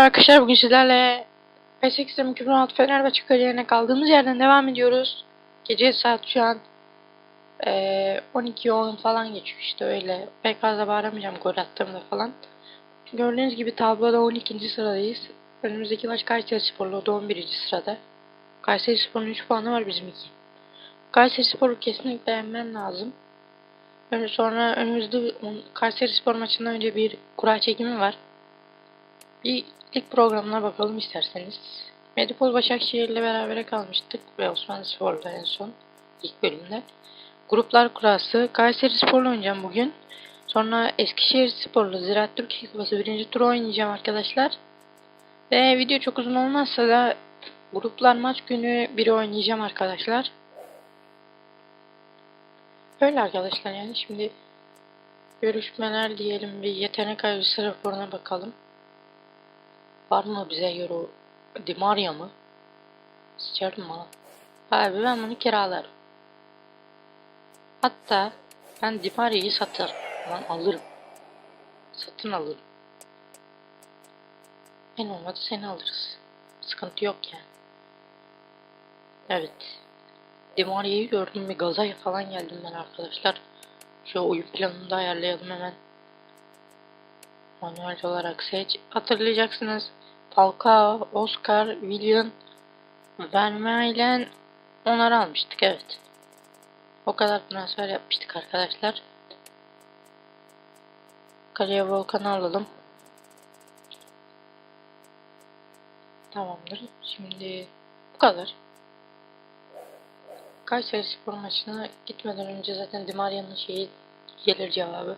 merhaba arkadaşlar. Bugün sizlerle Extreme 2016 Fenerbahçe kariyerine kaldığımız yerden devam ediyoruz. Gece saat şu an eee 12.10 falan geçiyor işte öyle. Pek fazla bağıramayacağım gol attığımda falan. Gördüğünüz gibi tabloda 12. sıradayız. Önümüzdeki maç Kayseri da 11. sırada. Kayseri Spor'un 3 puanı var bizim 2. Kayseri Spor'u kesinlikle yenmem lazım. Sonra önümüzde Kayseri Spor maçından önce bir kura çekimi var. Bir lig programına bakalım isterseniz. Medipol Başakşehir ile berabere kalmıştık ve Osmanlı Spor'la en son ilk bölümde. Gruplar kurası Kayseri Spor'la oynayacağım bugün. Sonra Eskişehir Spor'la Ziraat Türkiye Kupası birinci turu oynayacağım arkadaşlar. Ve video çok uzun olmazsa da gruplar maç günü biri oynayacağım arkadaşlar. Öyle arkadaşlar yani şimdi görüşmeler diyelim bir yetenek avcısı raporuna bakalım. Var mı bize göre o Di Maria mı? Sıçarım ha. Abi ben bunu kiralarım. Hatta ben Di Maria'yı satarım. Ben alırım. Satın alırım. En olmadı seni alırız. Sıkıntı yok yani. Evet. Di Maria'yı gördüm bir gaza falan geldim ben arkadaşlar. Şu oyun planını da ayarlayalım hemen. Manuel olarak seç. Hatırlayacaksınız. Falcao, Oscar, William, Vermaelen onları almıştık evet. O kadar transfer yapmıştık arkadaşlar. Kaleye Volkan'ı alalım. Tamamdır. Şimdi bu kadar. Kayseri Spor maçına gitmeden önce zaten Di Maria'nın şeyi gelir cevabı.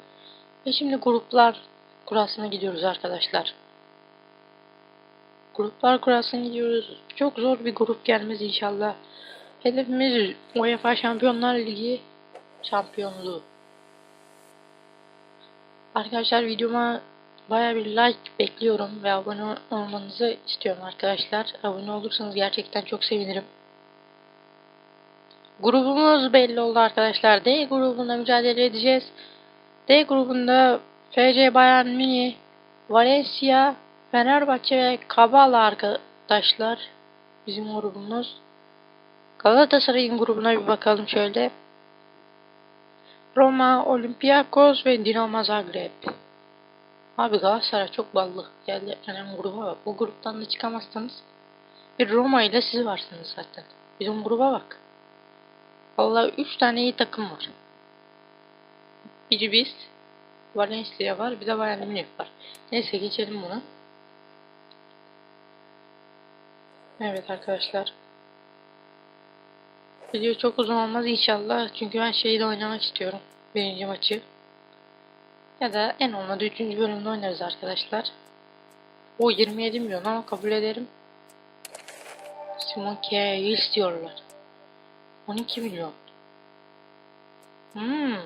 Ve şimdi gruplar kurasına gidiyoruz arkadaşlar. Gruplar kurasına gidiyoruz. Çok zor bir grup gelmez inşallah. Hedefimiz UEFA Şampiyonlar Ligi şampiyonluğu. Arkadaşlar videoma baya bir like bekliyorum ve abone olmanızı istiyorum arkadaşlar. Abone olursanız gerçekten çok sevinirim. Grubumuz belli oldu arkadaşlar. D grubunda mücadele edeceğiz. D grubunda FC Bayern Münih, Valencia, Fenerbahçe ve Kabala arkadaşlar. Bizim grubumuz. Galatasaray'ın grubuna bir bakalım şöyle. Roma, Olympiakos ve Dinamo Zagreb. Abi Galatasaray çok ballı. Geldi önemli gruba bak. Bu gruptan da çıkamazsanız bir Roma ile siz varsınız zaten. Bizim gruba bak. Vallahi 3 tane iyi takım var. Biri biz, Valencia var, bir de Bayern Münih var. Neyse geçelim bunu. Evet arkadaşlar. Video çok uzun olmaz inşallah. Çünkü ben şeyi de oynamak istiyorum. Birinci maçı. Ya da en olmadı üçüncü bölümde oynarız arkadaşlar. O 27 milyon ama kabul ederim. Simon K'yi istiyorlar. 12 milyon. Hmm.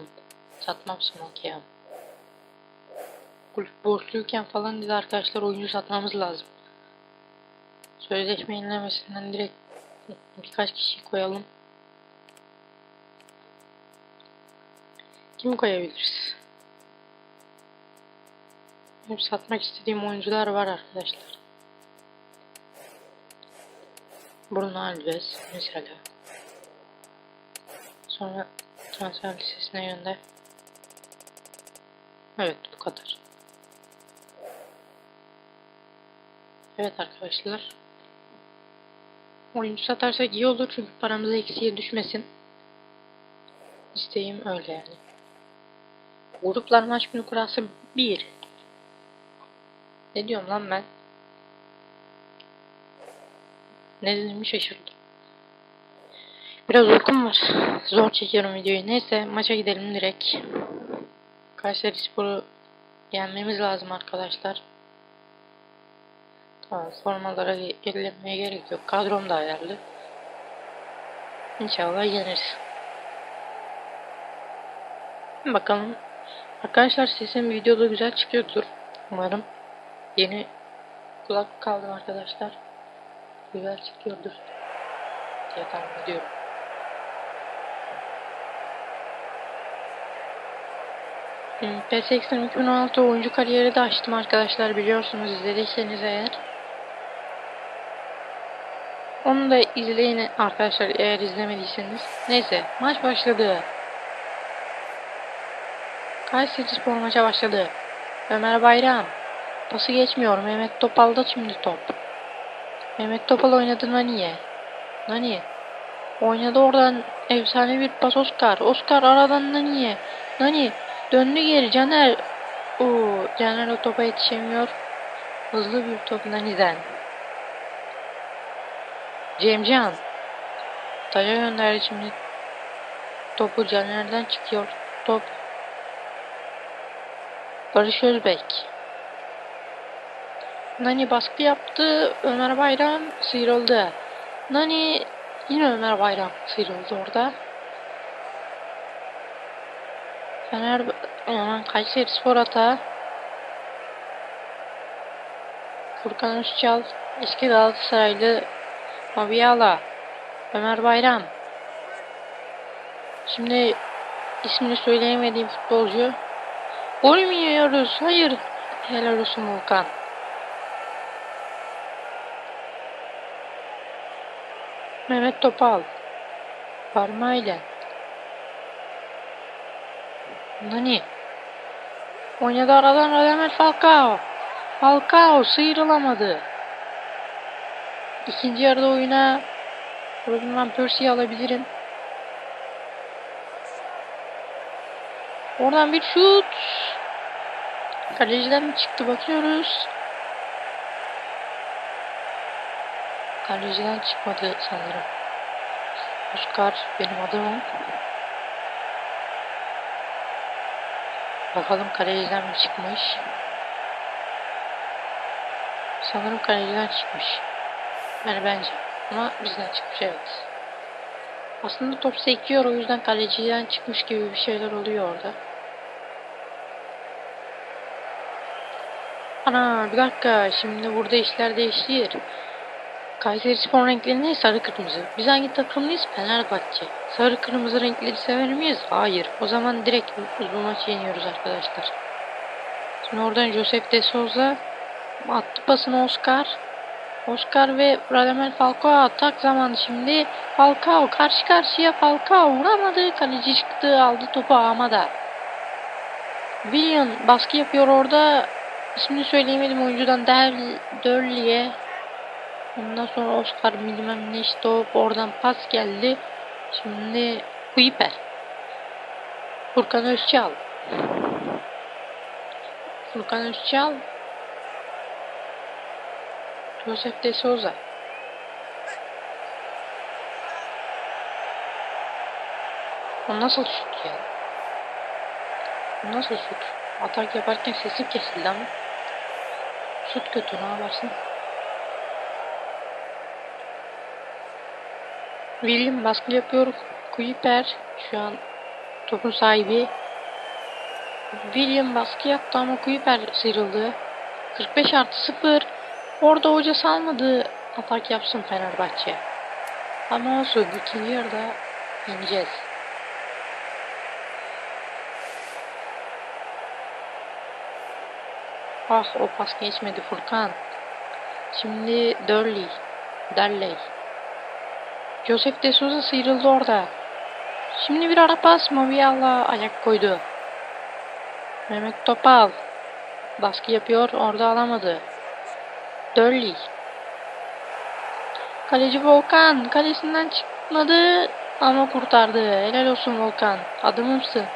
Satmam Simon K'yi. Kulüp borçluyken falan dedi arkadaşlar oyuncu satmamız lazım. Sözleşme yenilemesinden direkt birkaç kişi koyalım. Kim koyabiliriz? Benim satmak istediğim oyuncular var arkadaşlar. Bruno Alves mesela. Sonra transfer listesine gönder. Evet bu kadar. Evet arkadaşlar. Oyuncu satarsak iyi olur çünkü paramız eksiye düşmesin. İsteğim öyle yani. Gruplar maç günü kurası 1. Ne diyorum lan ben? Ne dediğimi şaşırdım. Biraz uykum var. Zor çekiyorum videoyu. Neyse maça gidelim direkt. Kayseri Spor'u yenmemiz lazım arkadaşlar. Tamam formalara ellemeye gerek yok. Kadrom da ayarlı. İnşallah yeniriz. Bakalım. Arkadaşlar sesim videoda güzel çıkıyordur. Umarım. Yeni kulak kaldım arkadaşlar. Güzel çıkıyordur. Diye tahmin ediyorum. Hmm, PES 2016 oyuncu kariyeri de açtım arkadaşlar biliyorsunuz izlediyseniz eğer. Onu da izleyin arkadaşlar eğer izlemediyseniz. Neyse maç başladı. Kayseri Spor maça başladı. Ömer Bayram. Pası geçmiyor. Mehmet Topal'da şimdi top. Mehmet Topal oynadı Nani'ye. Nani. Oynadı oradan efsane bir pas Oscar. Oscar aradan Nani'ye. Nani. Döndü geri Caner. Oo, Caner o topa yetişemiyor. Hızlı bir top Nani'den. Cemcan. Taca gönderdi şimdi. Topu Caner'den çıkıyor. Top. Barış Özbek. Nani baskı yaptı. Ömer Bayram sıyrıldı. Nani yine Ömer Bayram sıyrıldı orada. Fener aman Kayseri Spor hata. Furkan Özçal eski Galatasaraylı Mabiyala Ömer Bayram Şimdi ismini söyleyemediğim futbolcu Gol mü yiyoruz? Hayır. Helal olsun Volkan. Mehmet Topal. Parmayla. Nani? Oynadı aradan Radamel Falcao. Falcao sıyrılamadı. İkinci yarıda oyuna Robin Van Persie'yi alabilirim. Oradan bir şut. Kaleciden çıktı bakıyoruz. Kaleciden çıkmadı sanırım. Oscar benim adımım. Bakalım kaleciden mi çıkmış. Sanırım kaleciden çıkmış. Yani bence. Ama bizden çıkmış evet. Aslında top sekiyor o yüzden kaleciden çıkmış gibi bir şeyler oluyor orada. Ana bir dakika şimdi burada işler değişir. Kayseri Spor renkleri ne? Sarı kırmızı. Biz hangi takımlıyız? Fenerbahçe. Sarı kırmızı renkleri sever miyiz? Hayır. O zaman direkt bu maçı yeniyoruz arkadaşlar. Şimdi oradan Josep de Souza attı pasını Oscar. Oscar ve Radamel Falcao atak zamanı şimdi. Falcao karşı karşıya Falcao vuramadı. Kaleci çıktı aldı topu Amada. William baskı yapıyor orada. İsmini söyleyemedim oyuncudan Dörli'ye. Ondan sonra Oscar bilmem ne işte oradan pas geldi. Şimdi Kuiper. Furkan Özçal. Furkan Özçal. Josep de Souza. O nasıl şut ya? O nasıl şut? Atak yaparken sesi kesildi ama. Şut kötü ne yaparsın? William baskı yapıyor. Kuiper şu an topun sahibi. William baskı yaptı ama Kuiper sıyrıldı. 45 artı 0. Orada hoca salmadı atak yapsın Fenerbahçe. Ama olsun ikinci yarıda yeneceğiz. Ah o pas geçmedi Furkan. Şimdi Dörley. Derley. Joseph de Souza sıyrıldı orada. Şimdi bir ara pas Mavialla ayak koydu. Mehmet Topal. Baskı yapıyor orada alamadı. Dörley. Kaleci Volkan kalesinden çıkmadı ama kurtardı. Helal olsun Volkan. Adımımsın.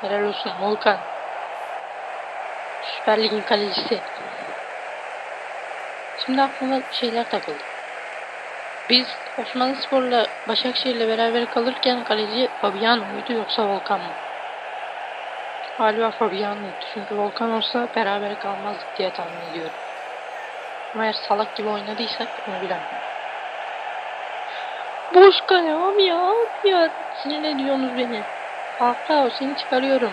Helal olsun Volkan. Süper Lig'in kalecisi. Şimdi aklıma şeyler takıldı. Biz Osmanlı Spor'la Başakşehir'le beraber kalırken kaleci Fabiano muydu yoksa Volkan mı? Galiba Fabiano'ydu. Çünkü Volkan olsa beraber kalmazdık diye tahmin ediyorum. Ama eğer salak gibi oynadıysak onu bilemem. Boş kale ya. Abi ya. Sinir ediyorsunuz beni. Falcao seni çıkarıyorum.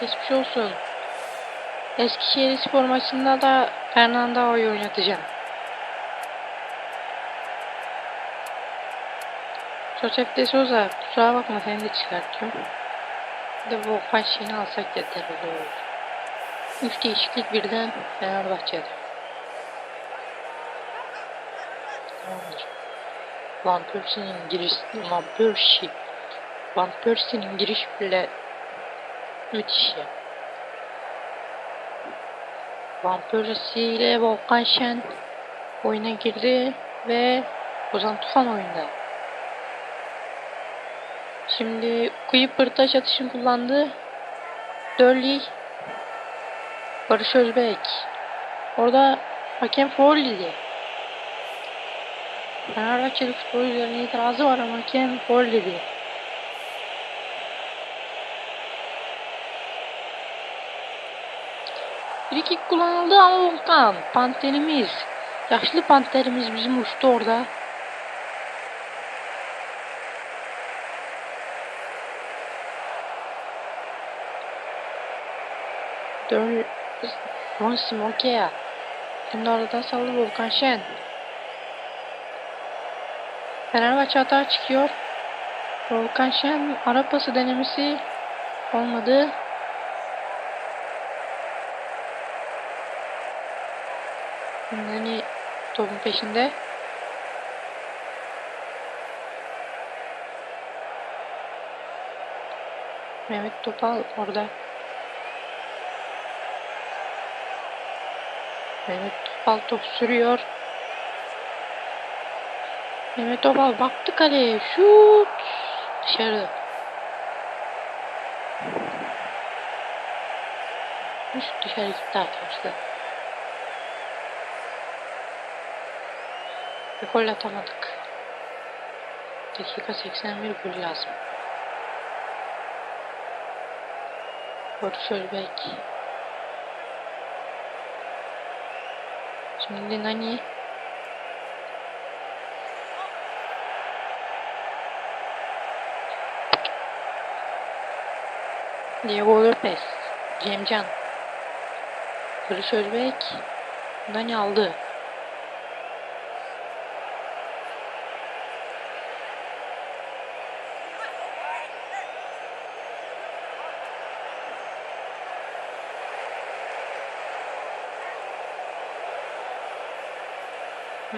Geçmiş olsun. Eskişehir spor maçında da Fernando'yu oynatacağım. Josep de Souza kusura bakma seni de çıkartıyorum de bu Panşin'i alsak yeterli olur. Üç değişiklik birden Fenerbahçe'de. Van Persie'nin giriş Van Persie Van Persie'nin giriş bile müthiş ya. Van Persie ile Volkan Şen oyuna girdi ve Ozan Tufan oyunda. Şimdi Kuiper taş atışını kullandı. Dörley Barış Özbek. Orada hakem foul dedi. Fenerbahçeli futbolcuların itirazı var ama hakem foul dedi. Frikik kullanıldı ama Volkan. Panterimiz. Yaşlı panterimiz bizim uçtu orada. Dön Ron Simonkea. Şimdi arada sallı Volkan Şen. Fenerbahçe hata çıkıyor. Volkan Şen ara pası denemesi olmadı. Nani topun peşinde. Mehmet Topal orada. Mehmet Topal top sürüyor. Mehmet Topal baktı kaleye. Şut. Dışarı. Şut dışarı gitti arkadaşlar. Bir gol atamadık. Dakika 81 gol lazım. Barış Şimdi Nani. Diego Lopez. Cemcan. Barış Özbek. Nani aldı.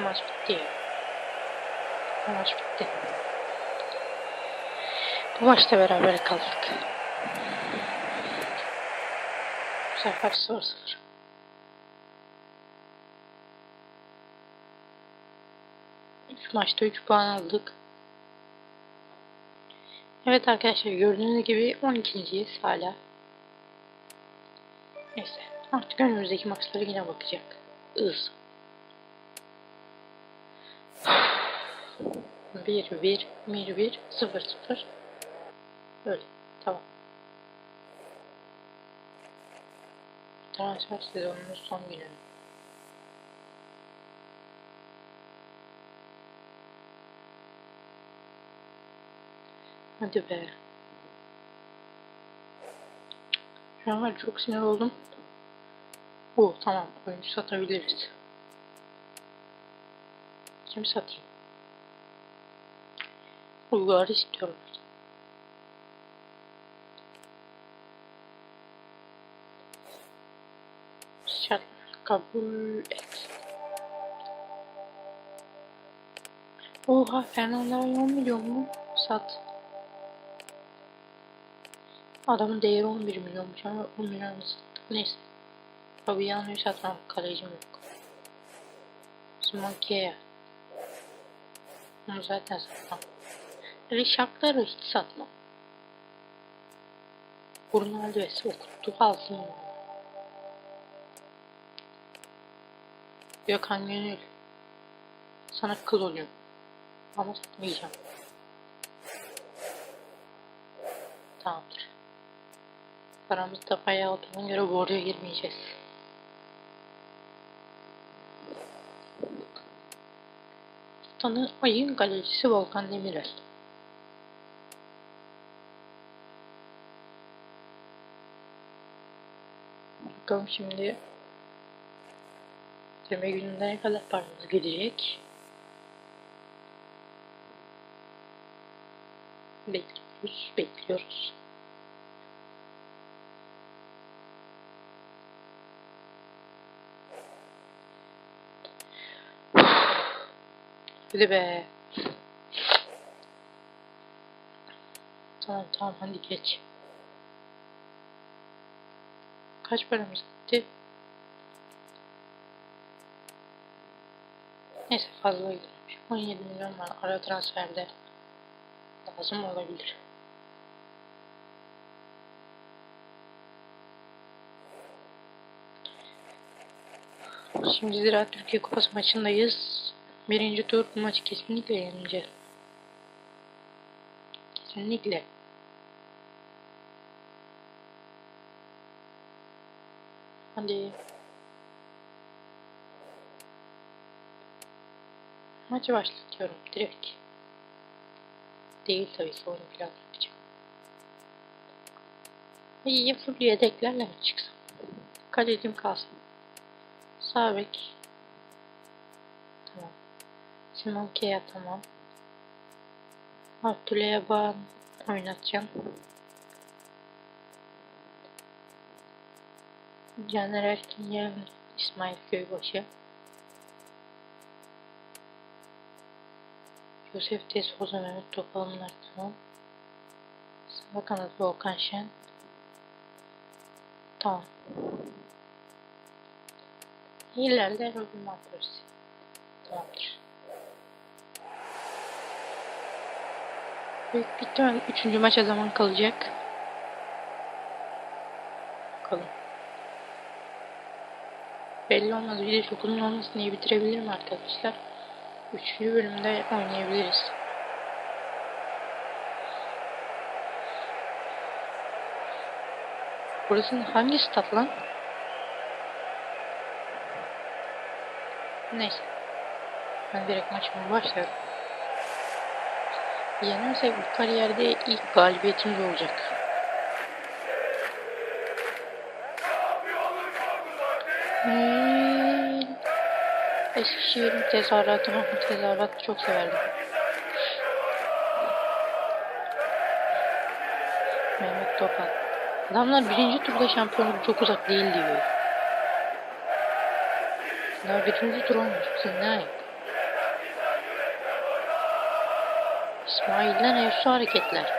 Maç bitti. Maç bitti. Bu maçta beraber kaldık. Bu sefer 0-0. Üç maçta 3 puan aldık. Evet arkadaşlar gördüğünüz gibi 12.yiz hala. Neyse artık önümüzdeki maçlara yine bakacak. Iz. Bir, bir, bir, bir, sıfır, sıfır. Öyle. Tamam. Transfer sezonunun son günü. Hadi be. Şu an var çok sinir oldum. Bu tamam. Oyuncu satabiliriz. Kim satayım? Uygar istiyorum. Şart kabul et. Oha Fernando 10 milyon mu? Sat. Adamın değeri 11 milyonmuş ama 10 milyon sattık. Neyse. Tabii yanlış satmam. Kalecim yok. Smonkeye. Bunu zaten satmam. Rişakları hiç satmam. Bruno Alves okuttu kalsın. Gökhan Gönül. Sana kıl oluyorum. Ama satmayacağım. Tamamdır. Paramız da bayağı olduğuna göre borca girmeyeceğiz. Tanı ayın galerisi Volkan Demirel. Bakalım şimdi Deme gününde ne kadar paramız gidecek? Bekliyoruz, bekliyoruz. Hadi be. Tamam tamam hadi geç. Kaç paramız gitti? Neyse fazla gitmiş. 17 milyon var ara transferde. Lazım olabilir. Şimdi Ziraat Türkiye Kupası maçındayız. Birinci tur maçı kesinlikle yeneceğiz. Kesinlikle. Hadi. Maçı başlatıyorum direkt. Değil tabii ki onu plan yapacağım. İyi full yedeklerle mi çıksam? Kalecim kalsın. Sağ. Tamam. Simon Kea tamam. Abdüley'e bağım oynatacağım. Caner Erkin yarın İsmail Köybaşı. Yosef de Souza Mehmet Topalımlar tamam. Sağ kanat Volkan Şen. Tamam. İleride Robin Persie. Tamamdır. Büyük ihtimal üçüncü maça zaman kalacak. Bakalım. Belli olmaz. Bir de çok uzun olmasın diye bitirebilirim arkadaşlar. Üçüncü bölümde oynayabiliriz. Burası hangi stat lan? Neyse. Ben direkt maçıma başlıyorum. Yenersek bu kariyerde ilk galibiyetimiz olacak. Hmm. Eskişehir'in tezahüratını, tezahüratı çok severdim. Mehmet Topal. Adamlar birinci turda şampiyonluk çok uzak değil diyor. Daha birinci tur olmuş. Sen ne ayıp. İsmail'den efsu hareketler.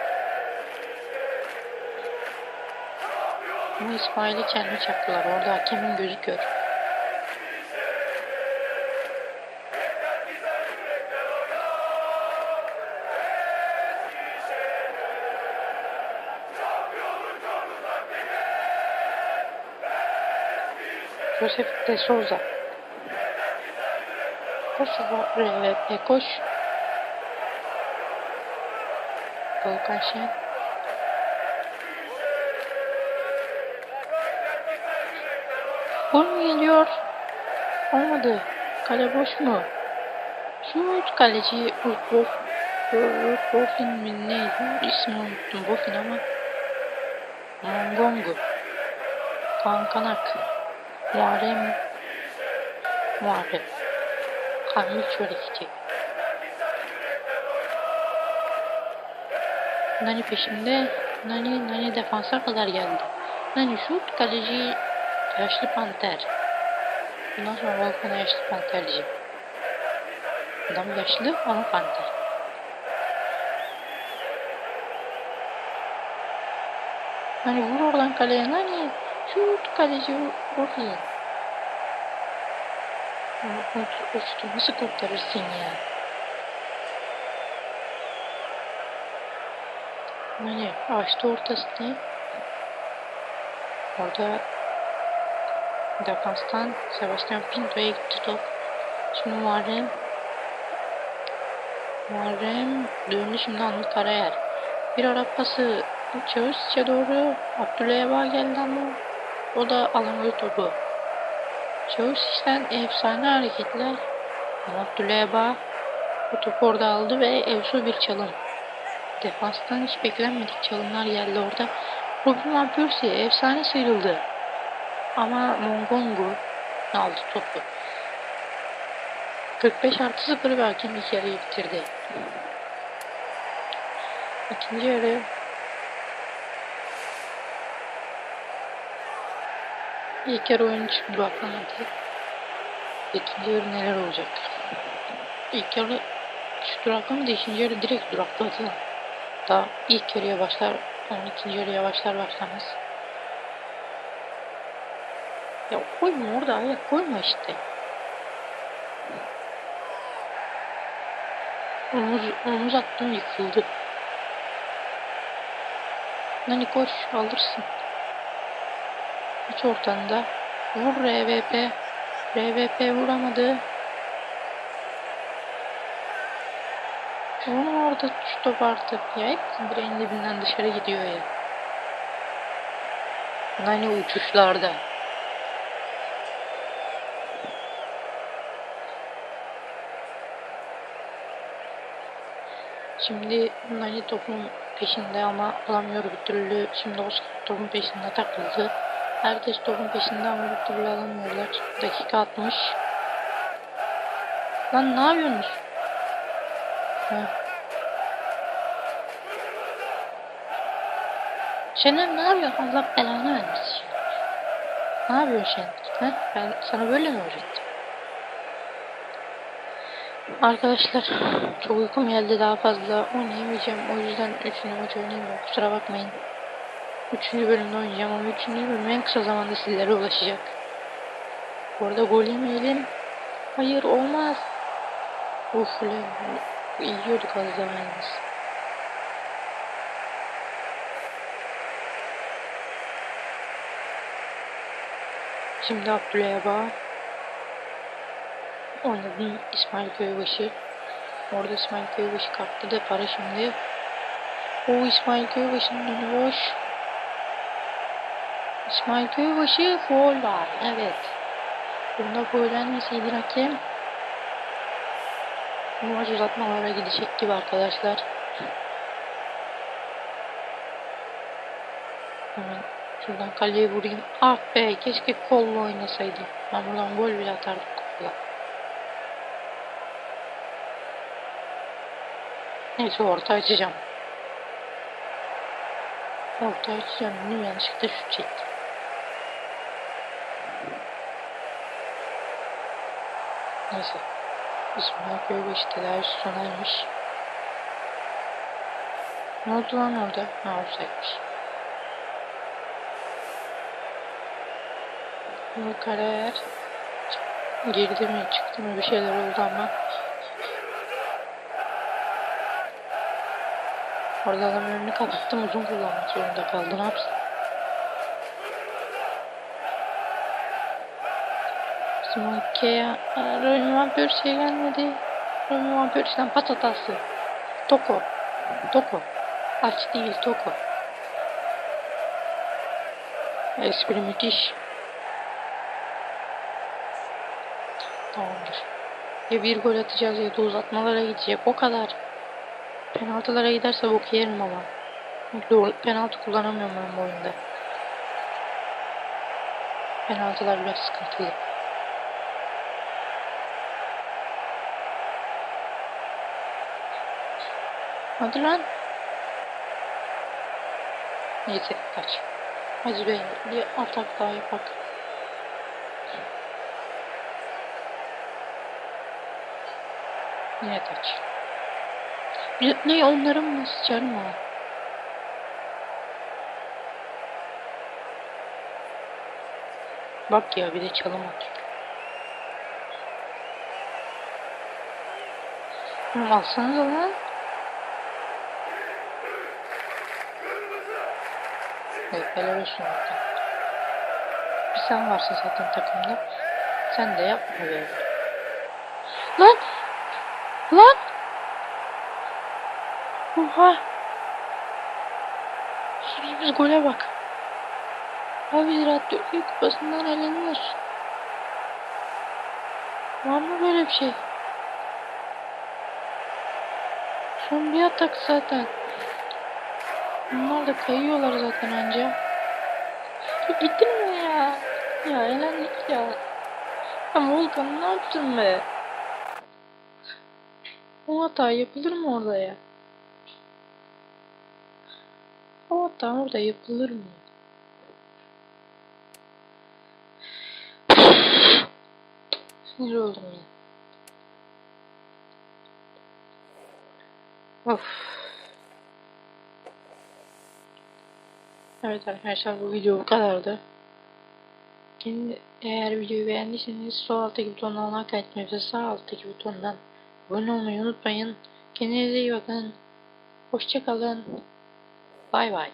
Ama İsmail'i kendi çaktılar. Orada hakemin gözü kör. Josef de Souza. Koş RVP koş. Volkan Şen. Gol geliyor? Olmadı. Kale boş mu? Şut kaleci Bof Bofin mi neydi? İsmini unuttum. Bofin ama Mongongu. Kankanak. Muharrem Muharrem. Kamil Çörekçi. Nani peşinde. Nani, Nani defansa kadar geldi. Nani şut kaleci yaşlı panter. Bundan sonra Volkan'a yaşlı panter diyeceğim. Adam yaşlı ama panter. Hani vur oradan kaleye Nani. Şut kaleci vur iyi. O, o şutu nasıl kurtarırsın ya? Hani açtı ortasını. Orada defanstan Sebastian Pinto'ya gitti top. Şimdi Muharrem Muharrem döndü şimdi Anıl Karayer. Bir ara pası Çavuşç'a doğru Abdüley'e bağ geldi ama o da alamadı topu. Çavuşç'tan efsane hareketler. Bağ bu topu orada aldı ve Evsu bir çalım. Defanstan hiç beklenmedik çalımlar geldi orada. Robin Van Persie efsane sıyrıldı. Ama Mongongu aldı topu. 45 artı 0 belki ilk yarıyı bitirdi. İkinci yarı İlk yarı oyun hiç bakamadı. İkinci neler olacak? İlk yarı Maç duraklamadı. ikinci yarı direkt durakladı. Daha ilk yarıya başlar, yani ikinci yarıya başlar başlamaz. Ya koyma orada ayak koyma işte. Omuz, omuz attım yıkıldı. Nani koş alırsın. Hiç ortanda. Vur RVP. RVP vuramadı. Onu orada şu top artık. Ya hepsi direğin dibinden dışarı gidiyor ya. Nani uçuşlarda. Şimdi Nani topun peşinde ama alamıyor bir türlü. Şimdi Oscar topun peşinde takıldı. Herkes topun peşinde ama bir türlü alamıyorlar. Dakika 60. Lan ne yapıyorsunuz? Ha. Şener ne yapıyorsun? Allah belanı vermesin. Ne yapıyorsun sen? Ha? Ben sana böyle mi öğrettim? Arkadaşlar çok uykum geldi daha fazla oynayamayacağım. O yüzden 3. maç oynayamıyorum. Kusura bakmayın. 3. bölümde oynayacağım ama 3. bölüm en kısa zamanda sizlere ulaşacak. Bu arada gol yemeyelim. Hayır olmaz. Uf ulan. Yiyorduk az daha yalnız. Şimdi Abdülha'ya bağ. Oynadım İsmail Köybaşı. Orada İsmail Köybaşı kalktı da para şimdi. O İsmail Köybaşı'nın önü boş. İsmail Köybaşı foul var. Evet. Bunda foullenmeseydi hakem. Bu maç uzatmalara gidecek gibi arkadaşlar. Hemen şuradan kaleye vurayım. Ah be keşke kolla oynasaydım. Ben buradan gol bile atardım kolla. Neyse orta açacağım. Orta açacağım. Bunu yanlışlıkla şut çektim. Neyse. İsmail Köybaşı tedavisi sona ermiş. Ne oldu lan orada? Ha oradaymış. Bu karar girdi mi çıktı mı bir şeyler oldu ama Orada adam önünü kapattım uzun kullanmak zorunda kaldı ne yapsın? Smoke'ya Rami Vampir şey gelmedi. Rami Vampir'den patatası. Toko. Toko. Aç değil Toko. Espri müthiş. Tamamdır. Ya bir gol atacağız ya da uzatmalara gidecek. O kadar. Penaltılara giderse bok yerim ama. Penaltı kullanamıyorum ben bu oyunda. Penaltılar biraz sıkıntılı. Hadi lan. Neyse kaç. Hacı Bey bir atak daha yapak. Yine kaç. Ne onların mı sıçarım ha? Bak ya bir de çalım atıyor. Oğlum alsanıza. Helal olsun orada. Bir sen varsın zaten takımda. Sen de yapma böyle. Lan! Lan! Oha! Yediğimiz gole bak. Abi Ziraat Türkiye Kupası'ndan eleniyoruz. Var mı böyle bir şey? Son bir atak zaten. Bunlar da kayıyorlar zaten anca. Ya Bitirme ya. Ya eğlendik ya. Ya Volkan ne yaptın be? O hata yapılır mı orada ya? O hata orada yapılır mı? Sinir oldum ya. Of. Evet arkadaşlar bu video bu kadardı. Kendi, eğer videoyu beğendiyseniz sol alttaki butondan like etmeyi ve sağ alttaki butondan abone olmayı unutmayın. Kendinize iyi bakın. Hoşçakalın. Bay bay.